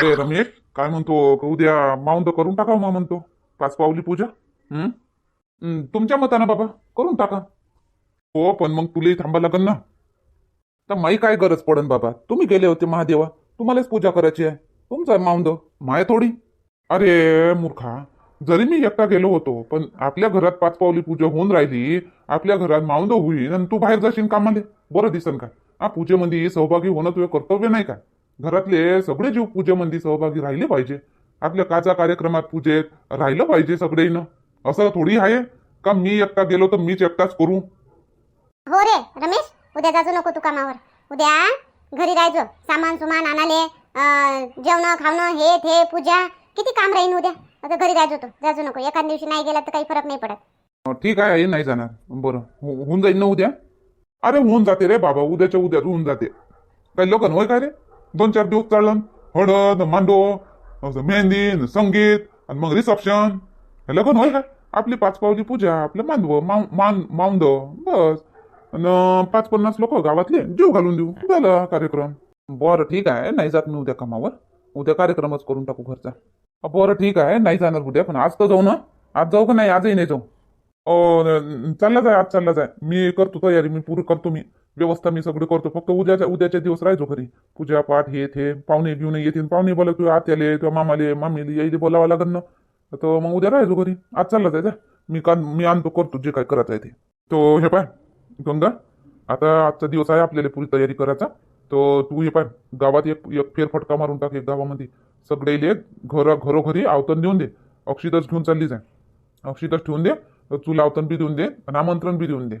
अरे रमेश काय म्हणतो उद्या माऊंद करून टाका मा म्हणतो. पाच पावली पूजा. हम्म तुमच्या मताना बाबा करून टाका. हो पण मग तुलाही थांबा लागेल ना. तर माई काय गरज पडन बाबा? तुम्ही गेले होते महादेवा. तुम्हालाच पूजा करायची आहे. तुमचा माऊंद माय थोडी. अरे मूर्खा. जरी मी एकटा गेलो होतो पण आपल्या घरात पाच पावली पूजा होऊन राहिली. आपल्या घरात माऊंद होईल आणि तू बाहेर जाशील कामाले. बरं दिसन का? हा पूजेमध्ये सहभागी होणं तुझं कर्तव्य नाही का? घरातले सगळे जीव पूजेमध्ये सहभागी राहिले पाहिजे. आपल्या काचा कार्यक्रमात पूजेत राहिलं पाहिजे सगळेनं. असं थोडी आहे का मी एकटा गेलो तर मीच एकटाच करू? हो रे रमेश उद्या जाजू नको तू कामावर. उद्या घरी राहायचो. सामान सुमान आणाले जेवण खावणं हे ते पूजा. किती काम राहीन उद्या? आता घरी राहायचो तू जाजू नको. एखाद दिवशी नाही गेला तर काही फरक नाही पडत. ठीक आहे नाही जाणार. बरं. हो- होऊन जाईल ना उद्या? अरे होऊन जाते रे बाबा. उद्याच्या उद्या होऊन जाते. काही लग्न होय काय रे? दोन चार दिवस चाललं. हळद मांडो असं मेहंदी संगीत आणि मग रिसेप्शन हे लग्न होय काय आपली पाच पावली पूजा आपलं मांडव मान मावंद बस. पाच पन्नास लोक गावातले जीव घालून देऊ. झालं कार्यक्रम. बरं ठीक आहे. नाही जात मी उद्या कामावर. उद्या कार्यक्रमच करून टाकू घरचा. बरं ठीक आहे. नाही जाणार उद्या पण आज तर जाऊ ना. आज जाऊ का नाही? आजही नाही जाऊ. चालला जाय आज चालला जाय. मी करतो तयारी मी पूर्ण करतो मी. व्यवस्था मी सगळं करतो. फक्त उद्याच्या उद्याच्या दिवस राहायचो घरी. पूजा पाठ हे ते पाहुणे घेऊन येतील. पाहुणे बोला किंवा आत्याले किंवा मामाले मामीले यायले बोलावं लागेल ना. तर मग उद्या राहायचो घरी. आज चालला जायचा. मी का मी आणतो करतो जे काय करायचं आहे ते. तो हे पाय गंगा. आता आजचा दिवस आहे आपल्याला पुरी तयारी करायचा. तो तू हे पाय गावात एक एक फेरफटका मारून टाक एक गावामध्ये. सगळे घर घरोघरी आवतण देऊन दे. अक्षितच घेऊन चालली जाय. अक्षितच ठेवून दे. तुला आवतण बी देऊन दे आणि आमंत्रण बी देऊन दे.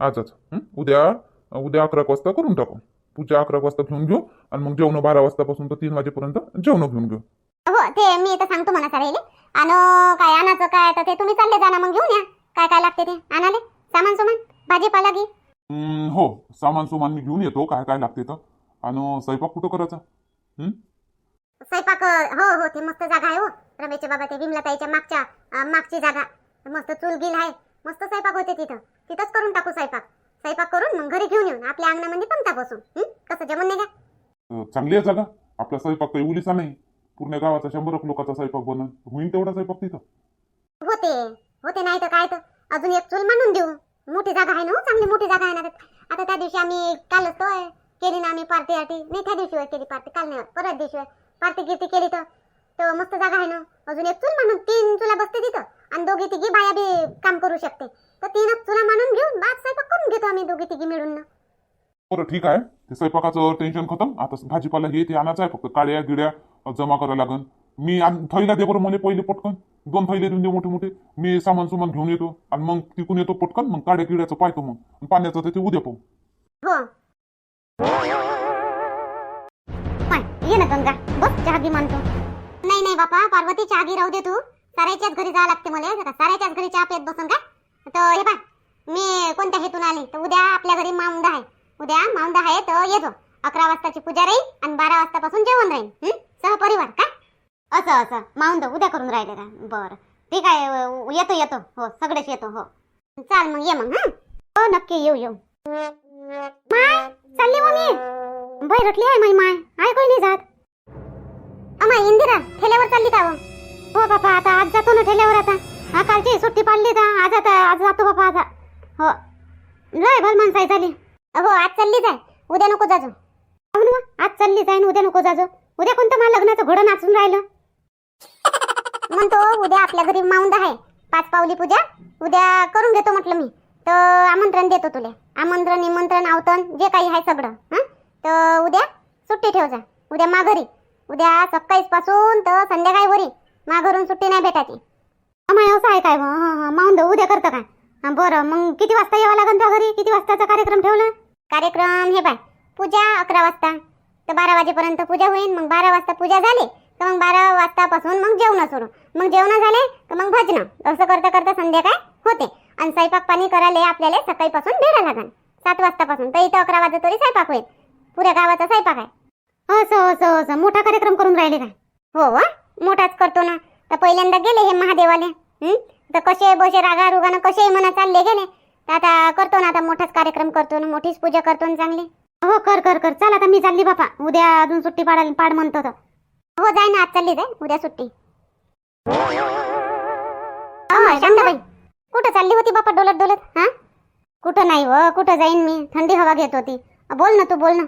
आजच. उद्या उद्या अकरा वाजता करून टाकू. पूजा अकरा वाजता घेऊन घेऊ आणि मग जेवण बारा वाजतापासून तर तीन वाजेपर्यंत जेवण घेऊन घेऊ. हो ते मी तर सांगतो म्हणा सारेले आणि काय आणायचं काय तर ते तुम्ही चालले जा ना मग घेऊन या. काय काय लागते ते. आणाले सामान सुमान. भाजीपाला घे. हं, सामान सुमान मी घेऊन येतो. काय काय लागते तर आणि स्वयंपाक कुठं करायचा? हं? स्वयंपाक हो हो ते मस्त जागा आहे हो. रमेशचे बाबा ते विमलाताईच्या मागच्या मागची जागा. मस्त चूल गिल आहे. मस्त स्वयंपाक होते तिथं. तिथंच करून टाकू स्वयंपाक. स्वयंपाक करून मग घरी घेऊन येऊन आपल्या अंगणामध्ये पंक्ता बसून. हं? कसं जेवण नाही का? अं, चांगली आहे जागा आपला स्वयंपाक काही उलीचा नाही. पूर्ण गावाचा शंभर एक लोकांचा स्वयंपाक बनन. होईल तेवढा स्वयंपाक तिथं. होते. होते नाही तर काय तर. अजून एक चूल मांडून देऊ. मोठी जागा आहे ना हो, चांगली मोठी जागा आहे ना त्यात. आता त्या दिवशी आम्ही कालच तो आहे, केली ना आम्ही पार्टी आर्टी. नाही त्या दिवशी होय केली पार्टी. काल नाही परत दिवशी. पार्टी गिर्टी केली तर. तर मस्त जागा आहे ना. अजून एक चूल मांडून तीन चुला बसते तिथं. आणि दोघी तिघी बाया बी काम करू शकते. तर तीनच चुला मांडून घेऊन बाद स्वयंपाक करून घेतो आम्ही दोघी तिघी मिळून ना. बरं ठीक आहे. ते स्वयंपाकाचं टेन्शन खतम. आता भाजीपाला हे ते आणायचं आहे. फक्त काड्या गिड्या जमा करायला लागन. मी थैला दे बरं मला पहिले पटकन. दोन थैले देऊन दे मोठे मोठे मी सामान सुमान घेऊन येतो. आणि मग तिकून येतो पटकन. मग काड्या किड्याचं पाहतो मग. पाण्याचं ते उद्या पाहू. हो. ये ना गंगा. बस चहा म्हणतो नाही नाही बापा पार्वती चहा राहू दे तू. साऱ्याच्याच घरी जावं लागते मला. साऱ्याच्याच घरी चहा पेत बसून का? तर हे पा मी कोणत्या हेतून आले? तर उद्या आपल्या घरी माउंदा आहे. उद्या माउंदा आहे तर येतो अकरा वाजताची पूजा राहील आणि बारा वाजतापासून जेवण राहील. सहपरिवार का? असं असं. माउंद उद्या करून राहिले का? बरं. ठीक आहे येतो येतो. हो सगळेच येतो हो. चाल मग ये मग हा? हो नक्की येऊ येऊ. माय चालली मग मी बाई रटली आहे माई माय. आहे कोणी जात. अमाय इंदिरा ठेल्यावर चालली का हो? हो बापा आता आज जातो ना ठेल्यावर आता. हा कालची सुट्टी पाडली तर आज आता आज जातो बापा आता. हो. लय भल माणसाई झाली. हो आज चालली जाय उद्या नको जाजो. हो ना आज चालली जाय उद्या नको जाजो. उद्या कोणतं मला लग्नाचं घोडं नाचून राहिलं? म्हणतो उद्या आपल्या घरी माऊंद आहे. पाच पावली पूजा. उद्या करून घेतो म्हटलं मी. तर आमंत्रण देतो तुला. आमंत्रण निमंत्रण आवतन जे काही आहे सगळं. हां? तर उद्या सुट्टी ठेव जा. उद्या माघारी उद्या सकाळीच पासून तर संध्याकाळी वरी. माघरून सुट्टी नाही भेटायची. अमाय असं आहे काय माऊंद उद्या करतं काय? हां बरं. मग किती वाजता यावं लागेल त्या घरी? किती वाजताचा कार्यक्रम ठेवला? कार्यक्रम हे बाय पूजा अकरा वाजता. तर बारा वाजेपर्यंत पूजा होईल मग बारा वाजता पूजा झाली तर मग बारा वाजतापासून मग जेवण सुरू. मग जेवण झाले तर मग भजनं. असं करता करता संध्याकाळ होते. आणि स्वयंपाक पाणी करायला आपल्याला सकाळीपासून भेटा लागेल सात वाजतापासून. तर इथं अकरा वाजता तरी स्वयंपाक होईल. पुऱ्या गावाचा स्वयंपाक आहे. असं असं असं. मोठा कार्यक्रम करून राहिले काय? हो वा मोठाच करतो ना. तर पहिल्यांदा गेले हे महादेवाले. हं? तर कसे बसे रागा रुगानं कसे म्हणा चालले गेले? तर आता करतो ना आता मोठाच कार्यक्रम करतो ना मोठीच पूजा करतो ना चांगली. हो कर कर कर. चल आता मी चालली बापा. उद्या अजून सुट्टी पाडायला पाड म्हणतो तर हो जाय ना आज चालली जाय. उद्या सुट्टी. अहो, शांताबाई. कुठं चालली होती बापा डोलत डोलत? हा? कुठं नाही व कुठं जाईन मी? थंडी हवा घेत होती. बोल ना तू बोल ना.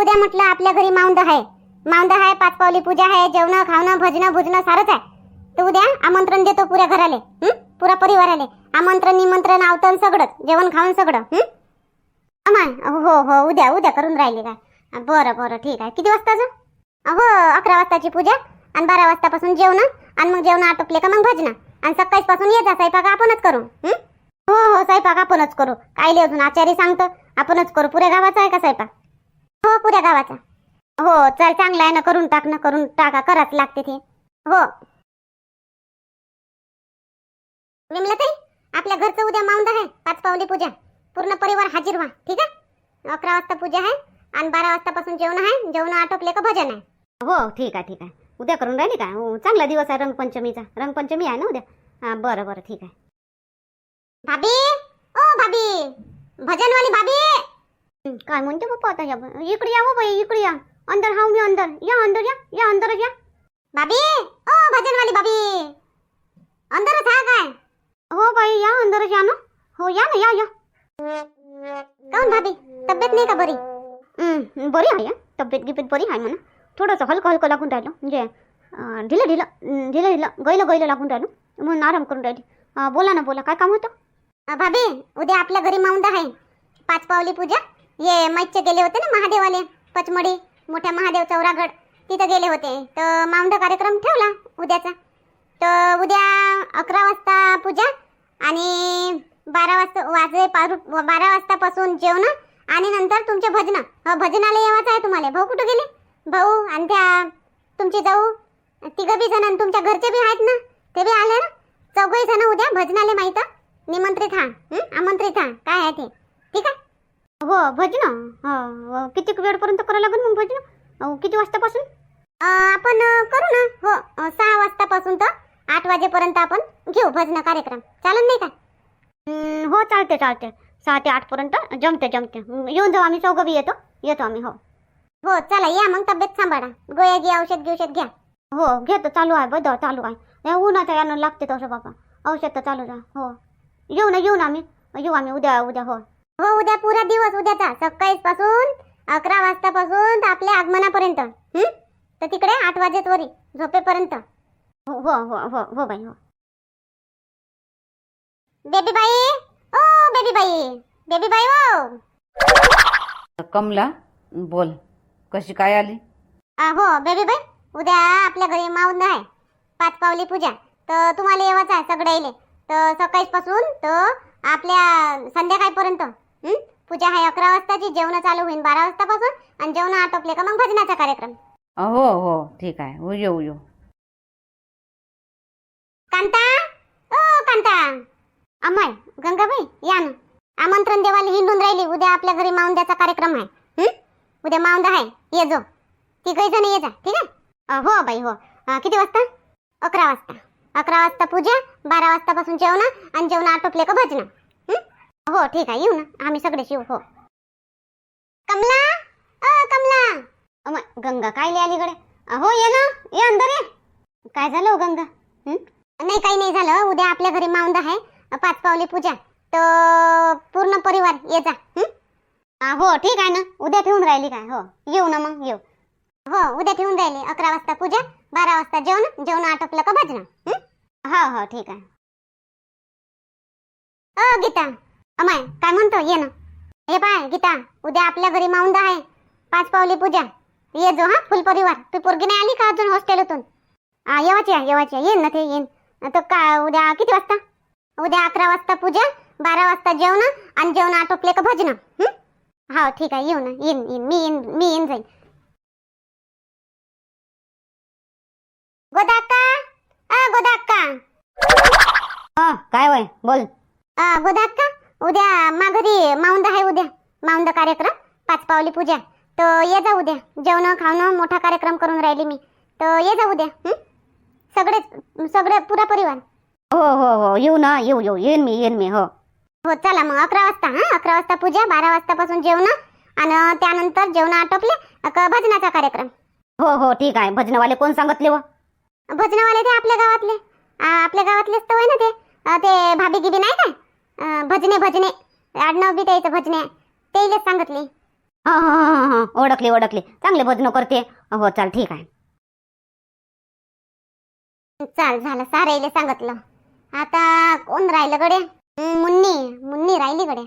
उद्या म्हटलं आपल्या घरी माऊंद आहे. माऊंद आहे पाच पावली पूजा आहे जेवण खावणं भजणं भुजणं सारंच आहे. तर उद्या आमंत्रण देतो पुऱ्या घराले पुरा परिवाराले. आमंत्रण निमंत्रण आवतन सगळं जेवण खाऊन सगळं अमाय हो हो उद्या उद्या करून राहिले काय? बरं बरं ठीक आहे. किती वाजताचं हो अकरा वाजताची पूजा आणि बारा वाजतापासून जेवण आणि मग जेवण आटोपले का मग भजन? आणि सकाळीच पासून ये जा स्वयंपाक आपणच करू हो हो स्वयंपाक आपणच करू. कायले अजून आचारी सांगतो आपणच करू. पुऱ्या गावाचा आहे का स्वयंपाक? हो पुऱ्या गावाचा. हो चल चांगला आहे ना करून टाक ना करून टाका कराच लागते ते. हो. आपल्या घरचं उद्या माऊंद आहे. पाच पावली पूजा. पूर्ण परिवार हाजीर व्हा ठीक आहे? अकरा वाजता पूजा आहे आणि बारा वाजतापासून जेवण आहे. जेवण आटोपले का भजन आहे? हो ठीक आहे ठीक आहे. उद्या करून राहिली का? हो, चांगला दिवस आहे रंगपंचमीचा. रंगपंचमी आहे ना उद्या? हां बरं बरं ठीक आहे. भाभी ओ भाभी भजनवाली भाभी. हं, काय म्हणते बाप्पा आता या? इकडे या हो बाई इकडे या. अंदर हाव मी अंदर. या अंदर या. या अंदर या. भाभी ओ भजनवाली भाभी. अंदरच हा काय? हो बाई या अंदर या ना. हो या ना या या. काऊन भाभी तब्येत नाही का बरी? बरी आहे तब्येत गिब्येत बरी आहे म्हणा. थोडंसं हलकं हलकं लागून राहिलं. म्हणजे ढिलं ढिलं ढिलं ढिलं गैलं गैलं लागून राहिलं. म्हणून आराम करून राहिली. बोला ना बोला काय काम होतं? भाभी उद्या आपल्या घरी माऊंद आहे. पाच पावली पूजा. ये मैचे गेले होते ना महादेवाले पचमडी मोठ्या महादेव चौरागड. तिथं गेले होते. तर माऊंद कार्यक्रम ठेवला उद्याचा. तर उद्या अकरा वाजता पूजा. आणि बारा वाजता वाजे पारू बारा वाजतापासून जेवण आणि नंतर तुमचे भजन. भजनाला येवाचं आहे तुम्हाला. भाऊ कुठं गेले? भाऊ आणि त्या तुमची जाऊ. तिघं बी जण आणि तुमच्या घरचे बी आहेत ना? ते बी आले ना? चौघही जण उद्या भजनाले माहीत. निमंत्रित हा. आमंत्रित हा. काय आहे ते? ठीक आहे? हो भजन. हो, हो किती वेळपर्यंत करावं लागेल मग भजन? किती वाजतापासून? आपण करू ना. हो सहा वाजतापासून तर. आठ वाजेपर्यंत आपण घेऊ भजन कार्यक्रम. चालेल नाही का? हं, चालते चालते सहा ते आठपर्यंत जमते जमते येऊन जाऊ आम्ही चौघं बी येतो. येतो आम्ही हो. हो चला या मग तब्येत सांभाळा. गोळ्या घ्या औषध औषध घ्या. हो घेतो चालू आहे बदल चालू आहे. या उन्हाच्या यानं लागते तसं बाबा. औषध तर चालूच आहे हो. येऊ ना येऊ ना आम्ही. येऊ आम्ही उद्या उद्या हो. हो उद्या पुरा दिवस उद्याचा. सकाळीच पासून अकरा वाजतापासून आपल्या आगमनापर्यंत. हं? तर तिकडे आठ वाजेत वरी झोपेपर्यंत. हो हो हो हो हो बाई हो. बेबी बाई ओ बेबी बाई बेबी बाई ओ कमला बोल कशी काय आली? आ, हो बेबी बाई उद्या आपल्या घरी माऊंद आहे. पाच पावली पूजा. तर तुम्हाला येवाचं आहे सगळं येले तर सकाळीच पासून तर आपल्या संध्याकाळपर्यंत हं? पूजा आहे अकरा वाजताची जेवण चालू होईल बारा वाजतापासून आणि जेवण आटोपले का मग भजनाचा कार्यक्रम. हो हो ठीक आहे. हो येऊ येऊ कांता? ओ कांता. अमाय गंगाबाई या ना. आमंत्रण देवाला हिंडून राहिली. उद्या आपल्या घरी मावंद्याचा कार्यक्रम आहे. उद्या मावंदा आहे. ये जो. तिघही जण ये जा. ठीक आहे? हो बाई हो. किती वाजता? अकरा वाजता. अकरा वाजता पूजा बारा वाजतापासून जेवण आणि जेवण आटोपले का भजन. हो? ठीक आहे. येऊ ना. आम्ही सगळे येऊ हो. कमला? अ कमला. अमाय गंगा काय लिहि अलीकडे हो ये ना. ये अंदर ये. काय झालं हो गंगा? नाही काही नाही झालं. उद्या आपल्या घरी माऊंद आहे. पाच पावली पूजा. तर पूर्ण परिवार ये जा. हं? हो ठीक आहे ना. उद्या ठेवून राहिली काय? हो. येऊ ना मग येऊ. हो उद्या ठेवून राहिले. अकरा वाजता पूजा बारा वाजता जेवण जेवण आटोपलं का भजन? हं? हो हो ठीक आहे. अ गीता. अमाय काय म्हणतो? ये ना. हे पाय गीता. उद्या आपल्या घरी माऊंद आहे. पाच पावली पूजा. ये जो हा फुल परिवार. तू पोरगी नाही आली का अजून हॉस्टेलतून हा येवाची आहे येवाची आहे. येईन ना ते येईन. तर का उद्या किती वाजता? उद्या अकरा वाजता पूजा बारा वाजता जेवण आणि जेवण आटोपले का भजन हं? हो ठीक आहे येऊ ना येईन येईन मी येईन मी येईन जाईन. गोदाक्का अ गोदाक्का हा काय वय? बोल. अ, गोदाक्का उद्या माघारी माऊंद आहे उद्या माऊंद कार्यक्रम पाच पावली पूजा. तर ये जा उद्या जेवण खावणं मोठा कार्यक्रम करून राहिली मी. तर ये जा उद्या हं? सगळे सगळे पुरा परिवार. हो हो हो येऊ ना येऊ येऊ येईन मी येईन मी हो. हो चला मग अकरा वाजता हा अकरा वाजता पूजा बारा वाजतापासून जेवण आणि त्यानंतर जेवण आटोपले का भजनाचा कार्यक्रम. हो हो ठीक आहे. भजनवाले कोण सांगितले व? भजनवाले ते आपल्या गावातले. आ, आपल्या गावातलेच तर होय ना ते? अ, ते भाभी गिबी नाही का अ, भजने भजने. आडनाव बी त्याचं भजने. तेलेच सांगितले. हा हा हा हा हा ओळखले ओळखले. चांगले भजन करते. हो चाल ठीक आहे. चाल झालं. साराईले सांगितलं. आता कोण राहिलं गड्या? हं, मुन्नी. मुन्नी राहिली गड्या.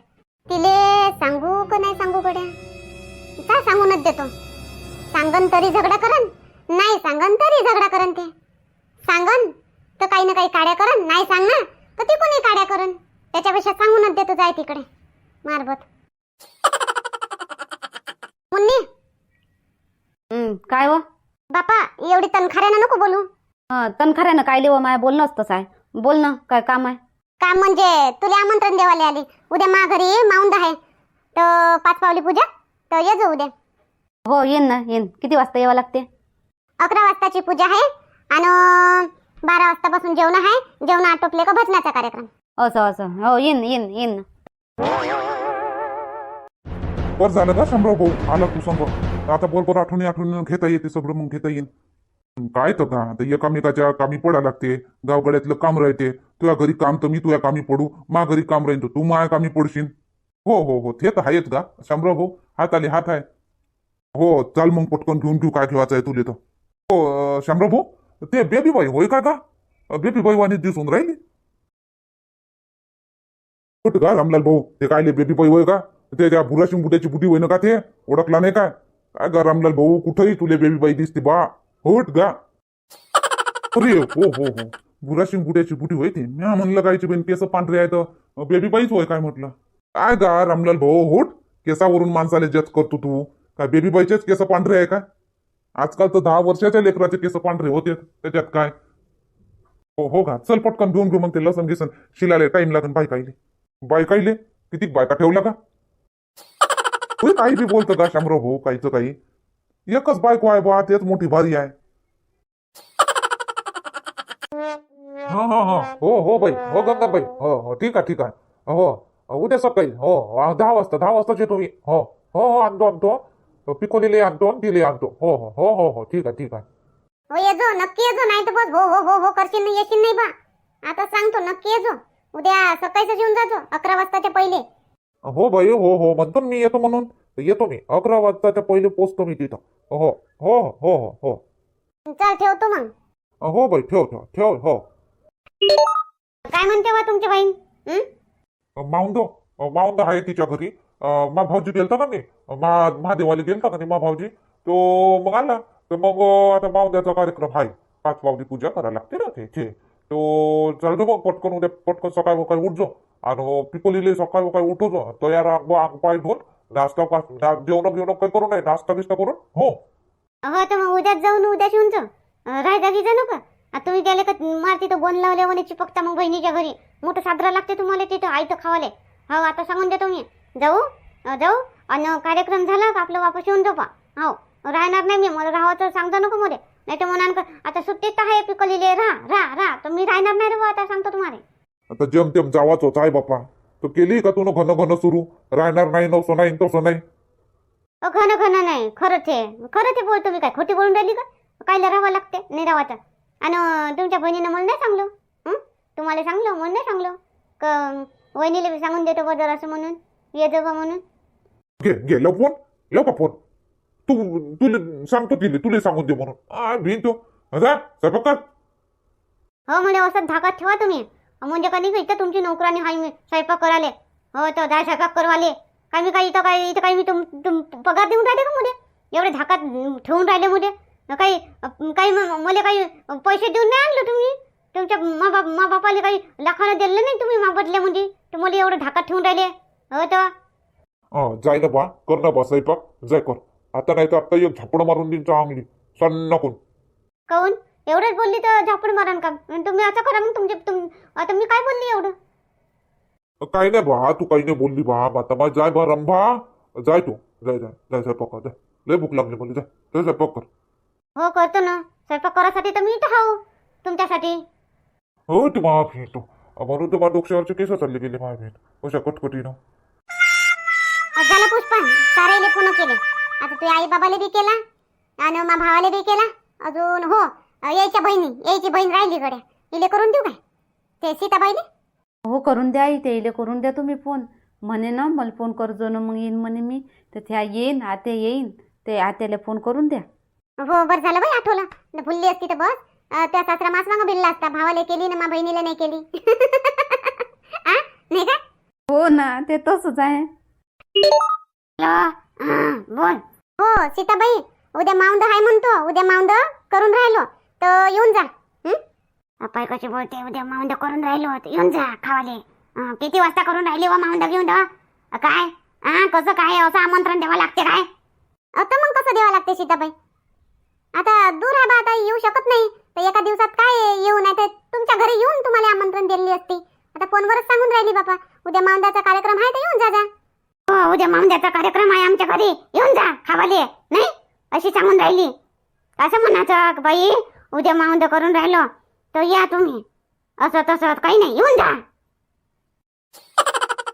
तिले सांगू का नाही सांगू गड्या? काय सांगूनच देतो? सांगन तरी झगडा करन नाही सांगन तरी झगडा करन ते. सांगन तर काही ना काही काड्या करन नाही सांग ना तर ती कोणी काड्या करन? त्याच्यापेक्षा सांगूनच देतो जाय तिकडे. मारबत मुन्नी. हं, काय व बापा एवढी तनखाऱ्यानं नको बोलू. हा, तनखऱ्यानं काय लिव माय बोलणं असतंच आहे बोल ना काय काम आहे? काम म्हणजे तुला आमंत्रण देवाले आली. उद्या मा घरी माऊंद आहे. तर पाच पावली पूजा तर ये जो उद्या. हो येईन ना येईन. किती वाजता यावं लागते? अकरा वाजताची पूजा आहे आणि बारा वाजतापासून जेवण आहे. जेवण आटोपले का भजनाचा कार्यक्रम? असं असं. हो येईन येईन येईन ना. बर झालं का शंभर भाऊ? आला तू सांग आता बरोबर आठवणी आठवणी घेता येते सगळं मग घेता येईल काय तर का? आता एकामेकाच्या कामी पडा लागते. गावगड्यातलं काम राहते. तुझ्या घरी काम तर मी तुझ्या कामी पडू. मा घरी काम राहीन तर तू माया कामी पडशील. हो हो हो. ते तर आहेच का? शंभर भाऊ हात आले हात आहे. हो चाल मग पटकन घेऊन घेऊ. काय ठेवायचं आहे तुले तर. हो अं, शंभर भाऊ ते बेबी बाई होय का का बेबी बाई वाणी दिसून राहिली. कुठं का रामलाल भाऊ? ते काय बेबी बाई होय का? ते त्या भुराशिंग बुट्याची बुटी होईन का ते? ओळखला नाही काय? काय का रामलाल भाऊ? कुठंही तुले बेबी बाई दिसते बा. होट गा. अरे हो हो हो. भुराशिंग बुड्याची बुटी होय ती. म्या म्हणलं गायची बेन केस पांढरे आहे तर बेबी बाईच होय काय म्हटलं? काय गा रामलाल भाऊ होट? केसावरून माणसाला जज करतो तू. काय बेबी बाईचेच केस पांढरे आहे का आजकाल तर दहा वर्षाच्या लेकराचे केस पांढरे होते. त्याच्यात काय? हो हो का चल पटकन घेऊन घेऊ मग ते लसन घेसन शिलाले टाइम लागेल बायकाईले. बायकाईले? किती बायका ठेवला का? काही बी बोलतं का शामराव भाऊ काहीच काही. एकच बायको आहे बा तेच मोठी भारी आहे हा हा हा हो हो बाई हो गंगाबाई हो हो ठीक आहे ठीक आहे हो उद्या सकाळी हो हो, दहा वाजता दहा वाजताच येतो मी हो हो हो आणतो आणतो पिकोलीले आणतो आणि तिले आणतो हो हो हो हो हो ठीक आहे ठीक आहे हो ये जो नक्की ये जो नाही तर बस हो हो हो हो करशील नाही येशील नाही बा आता सांगतो नक्की ये जो उद्या सकाळीच येऊन जातो अकरा वाजताच्या पहिले हो बाई हो हो म्हणतो ना मी येतो म्हणून येतो मी अकरा वाजताच्या पहिले पोचतो मी तिथं. हो हो हो हो हो. चल ठेवतो मग. हो बाई ठेव ठेव ठेव हो. काय म्हणते बा तुमची बहीण? हं? माऊंदो माऊंद आहे तिच्या घरी. अं, मा भाऊजी गेलता ना मी? मा महादेवाला गेलता का नाही मा भाऊजी? तो मग आला. तर मग आता माऊंद्याचा कार्यक्रम आहे. पाच पावली पूजा करायला लागते ना त्याचे तो. चालतो मग पटकन उद्या पटकन सकाळ सकाळी उठजो आणि पिकोलीले सकाळी सकाळी उठवजो तयार अंग अंग पाय धुवून. नाश्ता जेवण घेऊन काही करू नये नाश्ता बिस्टा करून? हो. हो तर मग उद्याच जाऊन उद्या येऊन जा. राय जागी जा नका. आता तुम्ही गेले का मार तिथं बोन लावले म्हणे चिपकता मग बहिणीच्या घरी. मोठं साजरा लागते तुम्हाला तिथं आई तर खावाले. हो आता सांगून देतो मी. जाऊ जाऊ. आणि कार्यक्रम झाला का आपलं वापस येऊन जाऊ पा हो. राहणार नाही मी मला राहावं सांगता नको मध्ये नाही तर म्हणान का आता सुट्टीत तर आहे पिकवलेले राहा राहा राहा. तर मी राहणार नाही रे आता सांगतो तुम्हाला. आता जेम तेम जावाच होता आहे बाप्पा. तो केली का तू घन घन सुरू? राहणार नाही नवसं नाही तसं नाही. खरं खरं नाही खरंच आहे. खरं ते बोलतो मी काय? खोटी बोलून राहिली का? कायला राहावं लागते नाही तर आणि तुमच्या बहिणीनं मला नाही सांगलं? तुम्हाला सांगलं? मला नाही सांगलं. क वहिनीला बी सांगून देतो बा जरासं म्हणून ये जा बा म्हणून. घे घे लव फोन लव का फोन? तू तुला सांगतो तिले तुला सांगून दे म्हणून. आ भिन तो जा स्वयंपाक हो म्हणजे असं धाकात ठेवा तुम्ही. म्हणजे कधी इथं तुमची नोकरानी हाय मी स्वयंपाक कराले हो तर दहा स्वयंपाक करवाले. काय मी काही इथं काय इथं काही मी तुम तुम पगार देऊन राहिले का मध्ये एवढे धाकात ठेवून राहिले मध्ये काही काही मला काही पैसे देऊन नाही आणलं तुम्ही? तुमच्या मा बाप मा बापाला काही लाखानं दिलं नाही तुम्ही मा बदल्यामध्ये तर मला एवढं धाकात ठेवून राहिले. हो तर? जाय ना बा कर ना बा स्वयंपाक. जाय कर. आता नाही तर आता एक झापड मारून देईन चांगली सन्नाकून काऊन? एवढंच बोलली तर झापड मारण का? आणि तुम्ही असं करा मग तुमचे तुम आता मी काय बोलली एवढं? काही नाही बा तू काही नाही बोलली बा. आता मग जाय बा रंभा. जाय तू. जाय जाय जाय स्वयंपाक कर जाय. लय भूक लागली मला जाय. जाय स्वयंपाक कर. हो करतो ना. स्वयंपाक करासाठी तर मी इथं हाव तुमच्यासाठी. हो तू माफ तू. म्हणून तर माझ्या डोक्यावरचे केस चालले गेले माझ्या बहीण. कशा कटकटीनं. झालं पुष्पा सारेले फोन केले. आता तू आई बाबाले बी केला आणि मा भावाले बी केला. अजून हो यायच्या बहिणी यायची बहीण राहिली गड्या. इले करून देऊ काय? ते सीताबाईले? हो करून द्या ते इले करून द्या तुम्ही फोन. म्हणे ना मला फोन करजो ना मग येईन म्हणे मी. तर त्या येईन आत्या येईन ते आत्याला फोन करून द्या. हो बरं झालं बाई आठवलं. न भुलली असती तर बस. अं, त्या सासरा मास मागं भिल्ला असता. भावाला केली ना मा बहिणीला नाही केली. आ? नाही का? हो ना ते तसंच आहे. बोल. हो सीताबाई उद्या माऊंद आहे म्हणतो. उद्या माऊंद करून राहिलो. तर येऊन जा. हं? अपाय कशी बोलते उद्या माऊंद करून राहिलो येऊन जा खावाले. किती वाजता करून राहिली हो व माऊंद घेऊन जा काय? हा कसं काय असं आमंत्रण द्यावं लागते काय? आता मग कसं द्यावं लागते सीताबाई? आता दूर आहे बा आता येऊ शकत नाही. तर एका दिवसात काय येऊ नाही तर तुमच्या घरी येऊन तुम्हाला आमंत्रण दिलेली असते. आता फोनवरच सांगून राहिली बाबा उद्या माऊंदाचा कार्यक्रम आहे तर येऊन जा जा. हो उद्या माऊंद्याचा कार्यक्रम आहे आमच्या घरी. येऊन जा खावाले नाही? अशी सांगून राहिली. असं म्हणायचं बाई. उद्या माउंद करून राहिलो तर या तुम्ही. असं तसं काही नाही. येऊन जा.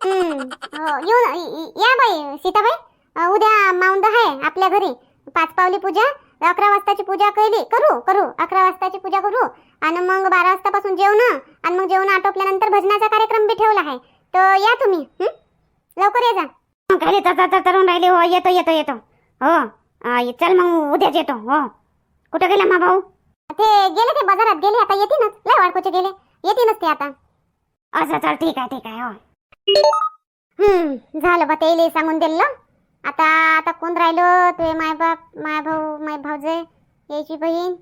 हम्म, हो, येऊन या बाई सीताबाई. उद्या माउंद आहे आपल्या घरी. पाच पावली पूजा अकरा वाजताची पूजा केली. करू करू. अकरा वाजताची पूजा करू. आणि मग बारा वाजतापासून जेवण. आणि मग जेवण आटोपल्यानंतर भजनाचा कार्यक्रम बी ठेवला आहे. तर या तुम्ही. लवकर ये जा. घरी तर तरुण राहिले. हो येतो येतो येतो. हो. चल मग उद्याच येतो हो. कुठं गेला मा भाऊ? ते गेले ते बाजारात गेले आता येतीनच लय वाडकोचे गेले. येतीनच ते आता. असं चल ठीक आहे ठीक आहे हो. हम्म झालं बा ते सांगून दिलं. आता आता कोण राहिलो? ते माय बाप माय भाऊ माय भाऊजे यायची बहीण.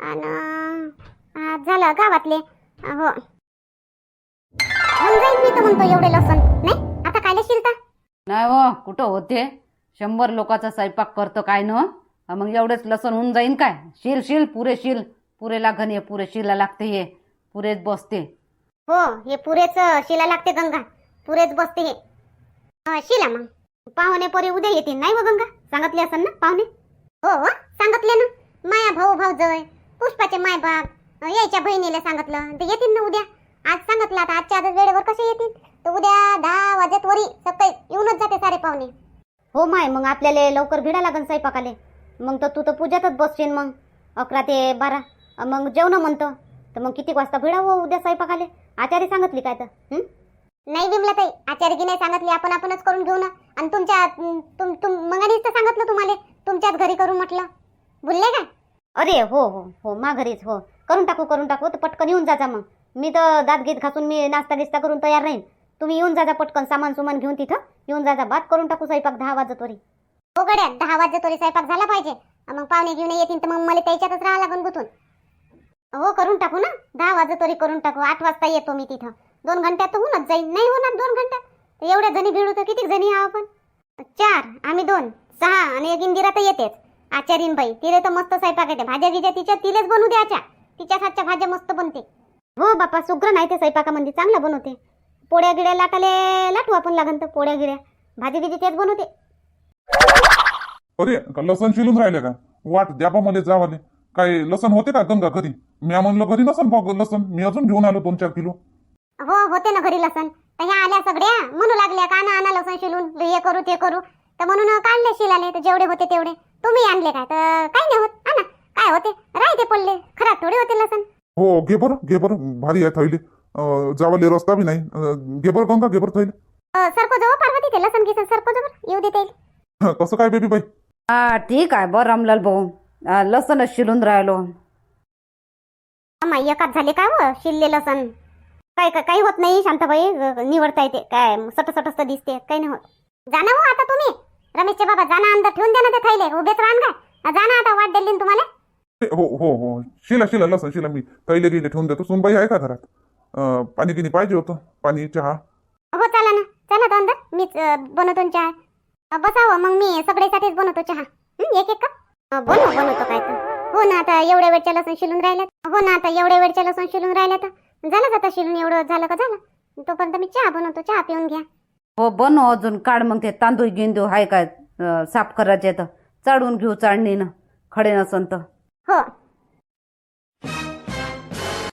आणि झालं गावातले. हो. होऊन जाईल मी तर म्हणतो एवढे लसण नाही? आता शिलता नाही हो कुठं होते? शंभर लोकांचा स्वयंपाक करतो काय न? मग एवढेच लसण होऊन जाईन काय? शील शील पुरे शील. पुरे लागन हे पुरे शिला लागते हे. पुरेच बसते. हो हे पुरेच शिला लागते गंगा. पुरेच बसते हे. अं, शिला मग. पाहुणे पोरे उद्या येतील नाही व गंगा? सांगितले असेल ना पाहुणे? हो हो सांगितले ना. माया भाऊ भाऊ जय पुष्पाचे माय बाप अं, यायच्या बहिणीला सांगितलं. ते येतील ना उद्या? आज सांगितलं आता आजच्या आजच वेळेवर कसे येतील? तर उद्या दहा वाजत वरी सकाळी येऊनच जाते सारे पाहुणे. हो माय मग आपल्याला लवकर भिडा लागन स्वयंपाकाले. मग तर तू तर पूजातच बसशील मग. अकरा ते बारा. मग जेवण म्हणतो. तर मग किती वाजता भिडावं उद्या स्वयंपाकाले? आचार्य सांगितली काय तर? नाही बिमला ताई आचार्य नाही सांगितली आपण आपणच करून घेऊ ना. आणि तुमच्या तुम तुम मंगानीच तर सांगितलं तुम्हाला तुमच्याच घरी करू म्हटलं. बोलले काय? अरे हो हो हो मा घरीच हो. करून टाकू करून टाकू तर पटकन येऊन जाजा मग. मी तर दात गीत घासून मी नाश्ता गिस्ता करून तयार राहीन. तुम्ही येऊन जाजा पटकन सामान सुमान घेऊन तिथं. येऊन जाजा बात करून टाकू स्वयंपाक दहा वाजतोरी हो गड्या दहा वाजे तरी स्वयंपाक झाला पाहिजे. मग पाहुणे घेऊन येतील तर मग मला त्याच्यातच राहा लागून गुतून. हो करून टाकू ना. दहा वाजे तरी करून टाकू. आठ वाजता येतो मी तिथं. दोन घंट्यात तर होऊनच जाईल नाही होणार दोन घंट्यात. तर एवढ्या जणी भिडू तर किती जणी आहो आपण चार आम्ही दोन सहा आणि एक इंदिरा तर येतेच. आचारीन बाई तिला तर मस्त स्वयंपाक येते. भाज्या गिज्या तिच्या तिलेच बनवू द्याच्या तिच्या हातच्या भाज्या मस्त बनते. हो बापा सुग्र नाही ते स्वयंपाकामध्ये. चांगलं बनवते. पोळ्या गिड्या लाटाले लाटू आपण लागन तर. पोळ्या गिड्या भाजी गिजी तेच बनवते. अरे का लसण शिलून राहिले का? वाट द्या बा मला जावाले. काय लसण होते का गंगा घरी? मी म्हणलं घरी नसन बघ लसण. मी अजून घेऊन आलो दोन चार किलो. हो होते ना घरी लसण. तर ह्या आल्या सगळ्या. म्हणू लागल्या का ना आणा लसण शिलून हे करू ते करू. तर म्हणून काढले शिलाले. तर जेवढे होते तेवढे. तुम्ही आणले काय? तर काही नाही होत. आणा काय होते? राहते पडले. खराब थोडे होते लसण. हो घे बरं घे बरं. भारी आहे थैली. जावाले रस्ता बी नाही. घे बरं गंगा घे बरं थैली. सरको जवळ पार्वती ते लसण गिसन सरको जवळ येऊ देते हं, कसं काय बेबी बाई हा ठीक आहे बरं रामलाल भाऊ. लसणच शिलून राहिलो. अम्मा एकाच झाले का व? शिल्ले लसण. काय काय काही होत नाही शांताबाई. निवडता येते काय सट सटस्त दिसते. काही नाही होत. जाना हो आता तुम्ही. रमेशचे बाबा जाना अंदर ठेवून द्या ना ते थैले उभेच राहन काय. जाना आता वाट दिली तुम्हाला. हो हो हो. शिला शिला लसण शिला मी. थैले गेले ठेवून देतो. सुनबाई आहे का घरात? पाणी गिनी पाहिजे होतं. पाणी चहा. हो चला ना. चला अंदर. मीच बनवतो चहा. बसावं. मग मी सगळ्यासाठीच बनवतो चहा. एक एक कप? बनव बनवतो काय तर. हो ना आता एवढ्या वेळच्या लसूण शिलून राहिल्यात. हो ना आता एवढ्या वेळच्या लसूण शिलून राहिल्या तर झालं आता शिलून? एवढं झालं का झालं? तोपर्यंत मी चहा बनवतो. चहा पिऊन घ्या. हो बनव अजून. काढ मग ते तांदूळ गिंदू हाय काय साफ करायचे तर. चाडून घेऊ चाळणीनं. खडे नसन तर. हो.